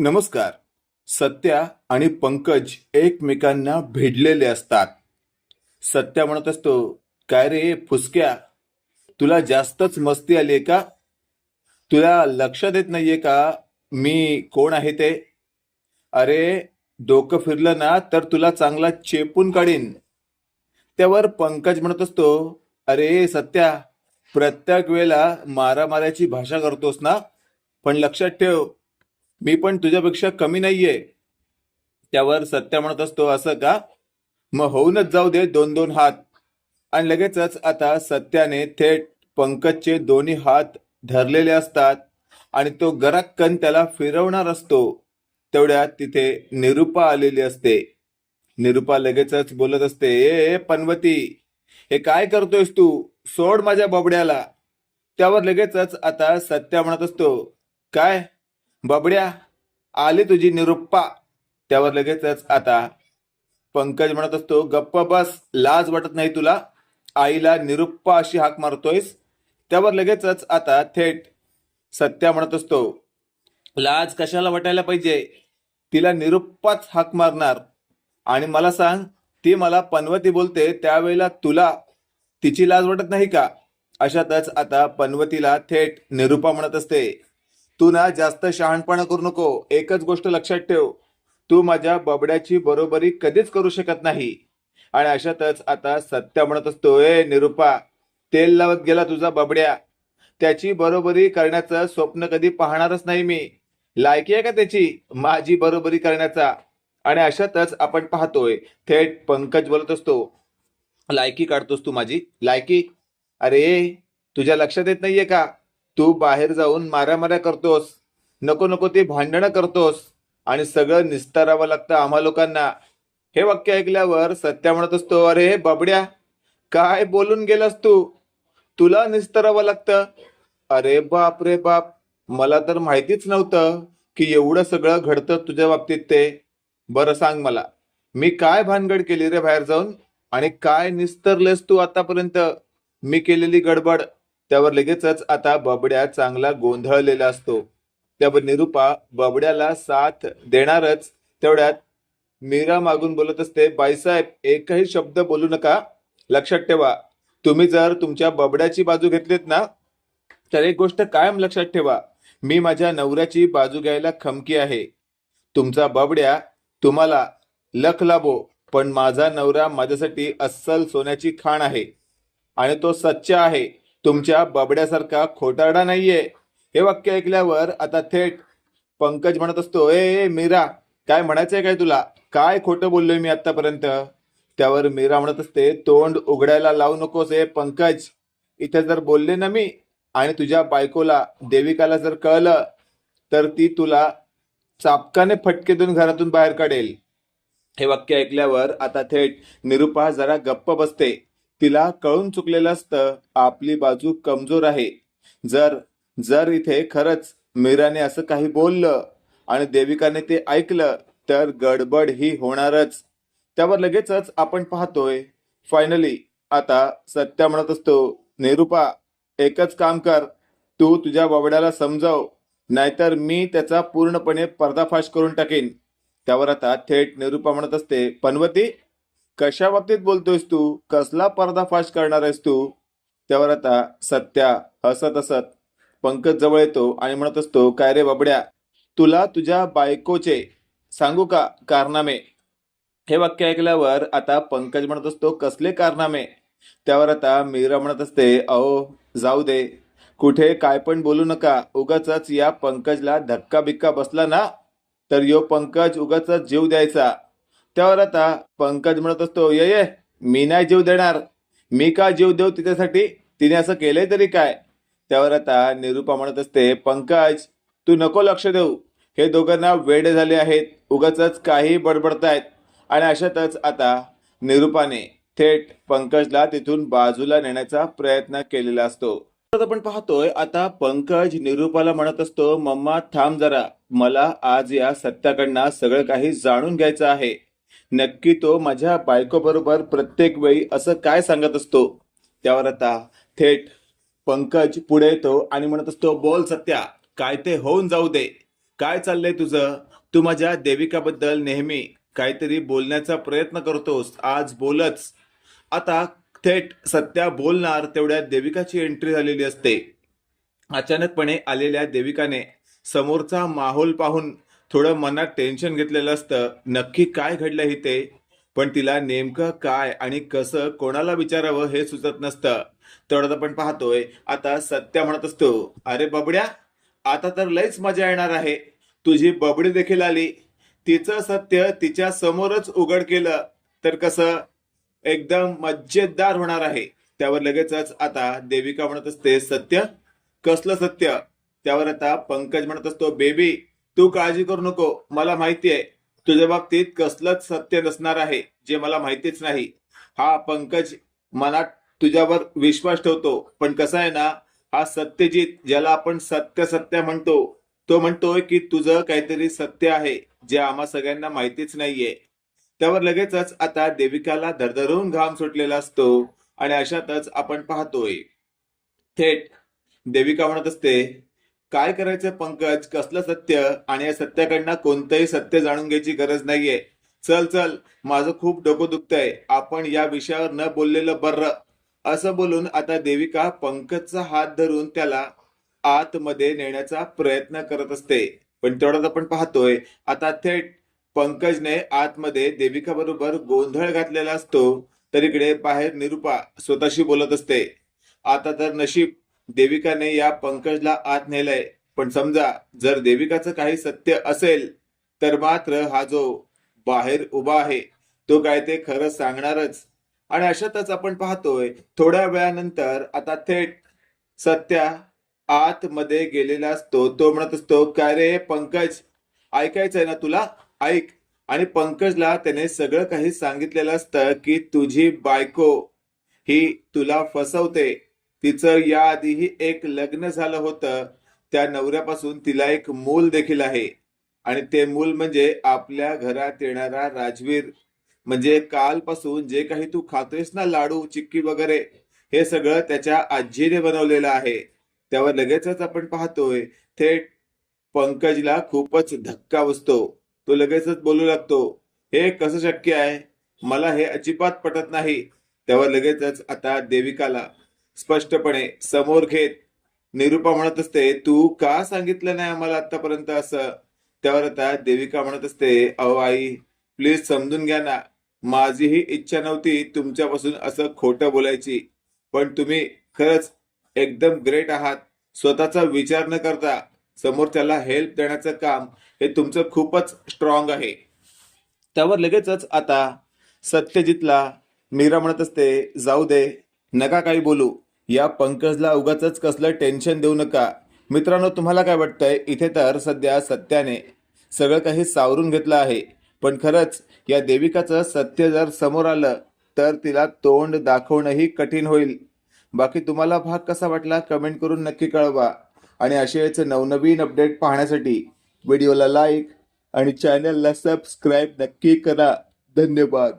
नमस्कार. सत्या आणि पंकज एकमेकांना भिडलेले असतात. सत्या म्हणत असतो काय रे फुसक्या? तुला जास्तच मस्ती आली आहे का? तुला लक्षात येत नाहीये का? मी कोण आहे ते? अरे डोकं फिरलं ना तर तुला चांगला चेपून काढीन. त्यावर पंकज म्हणत असतो अरे सत्या प्रत्येक वेळेला मारामाऱ्याची भाषा करतोस ना? पण लक्षात ठेव मी पण तुझ्यापेक्षा कमी नाहीये. त्यावर सत्य म्हणत असतो असं का? मग होऊनच जाऊ दे दोन दोन हात. आणि लगेचच आता सत्याने थेट पंकजचे दोन्ही हात धरलेले असतात आणि तो गराक्कन त्याला फिरवणार असतो. तेवढ्यात तिथे निरुपा आलेली असते. निरुपा लगेचच बोलत असते ए ए, पनवती हे काय करतोयस तू? सोड माझ्या बबड्याला. त्यावर लगेचच आता सत्या म्हणत असतो काय? बबड्या आली तुझी निरुप्पा. त्यावर लगेचच आता पंकज म्हणत असतो गप्प बस लाज वाटत नाही तुला. आईला निरुप्पा अशी हाक मारतोयस. त्यावर लगेचच आता थेट सत्या म्हणत असतो लाज कशाला वाटायला पाहिजे? तिला निरुप्पाच हाक मारणार. आणि मला सांग ती मला पनवती बोलते त्यावेळेला तुला तिची लाज वाटत नाही का? अशातच आता पनवतीला थेट निरुपा म्हणत असते तू ना जास्त शहाणपणा करू नको. एकच गोष्ट लक्षात ठेव. तू माझ्या बबड्याची बरोबरी कधीच करू शकत नाही. आणि अशातच आता सत्य म्हणत असतो ए निरुपा तेल लावत गेला तुझा बबड्या. त्याची बरोबरी करण्याचं स्वप्न कधी पाहणारच नाही मी. लायकी आहे का त्याची? माझी बरोबरी करण्याचा. आणि अशातच आपण पाहतोय थेट पंकज बोलत असतो लायकी काढतोस तू माझी? लायकी? अरे तुझ्या लक्षात येत नाहीये का? तू बाहेर जाऊन मारामाऱ्या करतोस. नको नको ते भांडणं करतोस. आणि सगळं निस्तारावं लागतं आम्हा लोकांना. हे वाक्य ऐकल्यावर सत्या म्हणत असतो अरे बबड्या काय बोलून गेलास तू? तुला निस्तारावं लागतं. अरे बाप रे बाप मला तर माहितीच नव्हतं की एवढं सगळं घडतं तुझ्या बाबतीत ते. बरं सांग मला मी काय भानगड केली रे बाहेर जाऊन? आणि काय निस्तरलेस तू आतापर्यंत? मी केलेली गडबड त्यावर लगेचच आता बबड्या चांगला गोंधळलेला असतो. त्यावर निरुपा बबड्याला साथ देणारच. तेवढ्यात मीरा मागून बोलत असते बाईसाहेब एकही शब्द बोलू नका. लक्षात ठेवा. तुम्ही जर तुमच्या बबड्याची बाजू घेतलीत ना तर एक गोष्ट कायम लक्षात ठेवा. मी माझ्या नवऱ्याची बाजू घ्यायला खमकी आहे. तुमचा बबड्या तुम्हाला लख लाभो पण माझा नवरा माझ्यासाठी अस्सल सोन्याची खाण आहे आणि तो सच्चा आहे. तुमच्या बबड्यासारखा खोटारडा नाहीये. हे वाक्य ऐकल्यावर आता थेट पंकज म्हणत असतो ए मीरा काय म्हणायचंय काय तुला? काय खोटं बोललोय मी आतापर्यंत त्यावर मीरा म्हणत असते तोंड उघडायला लावू नकोस ए पंकज. इथे जर बोलले ना मी आणि तुझ्या बायकोला देविकाला जर कळलं तर ती तुला चापकाने फटके देऊन घरातून बाहेर काढेल. हे वाक्य ऐकल्यावर आता थेट निरुपा जरा गप्प बसते. तिला कळून चुकलेलं असतं आपली बाजू कमजोर आहे. जर जर इथे खरंच मीराने असं काही बोललं आणि देविकाने ते ऐकलं तर गडबड ही होणारच. त्यावर लगेचच आपण पाहतोय फायनली आता सत्या म्हणत असतो निरुपा एकच काम कर तू तुझ्या बाबड्याला समजाव नाहीतर मी त्याचा पूर्णपणे पर्दाफाश करून टाकेन. त्यावर आता थेट निरुपा म्हणत असते पनवती कशा बाबतीत बोलतोयस तू? कसला पर्दाफाश करणार आहेस तू? त्यावर आता सत्या हसत हसत पंकज जवळ येतो आणि म्हणत असतो काय रे बाबड्या तुला तुझ्या बायकोचे सांगू का कारनामे? हे वाक्य ऐकल्यावर आता पंकज म्हणत असतो कसले कारनामे? त्यावर आता मीरा म्हणत असते अहो जाऊ दे कुठे काय पण बोलू नका उगाच या पंकजला धक्का बिक्का बसला ना तर यो पंकज उगाच जीव द्यायचा. त्यावर आता पंकज म्हणत असतो ये ये मी नाही जीव देणार. मी का जीव देऊ तिच्यासाठी? तिने असं केलंय तरी काय? त्यावर आता निरुपा म्हणत असते पंकज तू नको लक्ष देऊ. हे दोघांना वेडे झाले आहेत. उगाच काही बडबडतायत. आणि अशातच आता निरुपाने थेट पंकजला तिथून बाजूला नेण्याचा प्रयत्न केलेला असतो. आपण पाहतोय आता पंकज निरुपाला म्हणत असतो मम्मा थांब जरा. मला आज या सत्याकडनं सगळं काही जाणून घ्यायचं आहे. नक्की तो माझ्या बायकोबरोबर प्रत्येक वेळी असं काय सांगत असतो? त्यावर आता थेट पंकज पुढे येतो आणि म्हणत असतो बोल सत्या काय ते होऊन जाऊ दे. काय चाललंय तुझं? तू माझ्या देविकाबद्दल नेहमी काहीतरी बोलण्याचा प्रयत्न करतोस. आज बोलच. आता थेट सत्या बोलणार तेवढ्या देविकाची एंट्री झालेली असते. अचानकपणे आलेल्या देविकाने समोरचा माहोल पाहून थोडं मनात टेन्शन घेतलेलं असतं. नक्की काय घडलं ते? पण तिला नेमकं काय आणि कसं कोणाला विचारावं हे सुचत नसतं. तेवढं आपण पाहतोय. आता सत्या म्हणत असतो अरे बबड्या आता तर लयच मजा येणार आहे. तुझी बबडी देखील आली. तिचं सत्य तिच्या समोरच उघड केलं तर कसं? एकदम मज्जेदार होणार आहे. त्यावर लगेचच आता देविका म्हणत असते सत्य? कसलं सत्य? त्यावर आता पंकज म्हणत असतो बेबी तू काळजी करू नको. मला माहिती आहे तुझ्या बाबतीत कसलंच सत्य नसणार आहे जे मला माहितीच नाही. हा पंकज मनात तुझ्यावर विश्वास ठेवतो पण कसं आहे ना हा सत्यजित ज्याला आपण सत्य सत्य म्हणतो तो म्हणतोय की तुझं काहीतरी सत्य आहे जे आम्हा सगळ्यांना माहितीच नाहीये. त्यावर लगेचच आता देविकाला धरधरून घाम सुटलेला असतो आणि अशातच आपण पाहतोय. थेट देविका म्हणत असते काय करायचं पंकज? कसलं सत्य? आणि या सत्याकडनं कोणतंही सत्य जाणून घ्यायची गरज नाहीये. चल चल. माझं खूप डोकं दुखतंय. आपण या विषयावर न बोललेलं बरं. असं बोलून आता देविका पंकजचा हात धरून त्याला आतमध्ये नेण्याचा प्रयत्न करत असते. पण तेवढाच आपण पाहतोय आता थेट पंकजने आतमध्ये देविका बरोबर गोंधळ घातलेला असतो. तर इकडे बाहेर निरुपा स्वतःशी बोलत असते. आता तर नशीब देविकाने या पंकजला आत नेलंय. पण समजा जर देविकाचं काही सत्य असेल तर मात्र हा जो बाहेर उभा आहे तो काय ते खरं सांगणारच. आणि अशातच आपण पाहतोय थोड्या वेळानंतर आता थेट सत्या आतमध्ये गेलेला असतो. तो म्हणत असतो काय रे पंकज ऐकायचंय ना तुला? ऐक. आणि पंकजला त्याने सगळं काही सांगितलेलं असतं की तुझी बायको ही तुला फसवते. तिचं याआधीही एक लग्न झालं होतं. त्या नवऱ्यापासून तिला एक मूल देखील आहे. आणि ते मूल म्हणजे आपल्या घरात येणारा राजवीर. म्हणजे कालपासून जे काही तू खातोयस ना लाडू चिक्की वगैरे हे सगळं त्याच्या आजीने बनवलेलं आहे. त्यावर लगेचच आपण पाहतोय थेट पंकजला खूपच धक्का बसतो. तो लगेचच बोलू लागतो हे कसं शक्य आहे? मला हे अजिबात पटत नाही. त्यावर लगेचच आता देविकाला स्पष्टपणे समोर घेत निरुपा म्हणत असते तू का सांगितलं नाही आम्हाला आतापर्यंत असं? त्यावर आता देविका म्हणत असते अहो आई प्लीज समजून घ्या ना. माझीही इच्छा नव्हती तुमच्यापासून असं खोटं बोलायची. पण तुम्ही खरंच एकदम ग्रेट आहात. स्वतःचा विचार न करता समोरच्याला हेल्प देण्याचं काम हे तुमचं खूपच स्ट्रॉंग आहे. त्यावर लगेचच आता सत्यजितला मीरा म्हणत असते जाऊ दे नका काही बोलू. या पंकजला उगाच कसलं टेन्शन देऊ नका. मित्रांनो तुम्हाला काय वाटतंय? इथे तर सध्या सत्याने सगळं काही सावरून घेतलं आहे. पण खरंच या देविकाचं सत्य जर समोर आलं तर तिला तोंड दाखवणंही कठीण होईल. बाकी तुम्हाला भाग कसा वाटला कमेंट करून नक्की कळवा. आणि असेच नवनवीन अपडेट पाहण्यासाठी व्हिडिओला लाईक आणि चॅनलला सबस्क्राईब नक्की करा. धन्यवाद.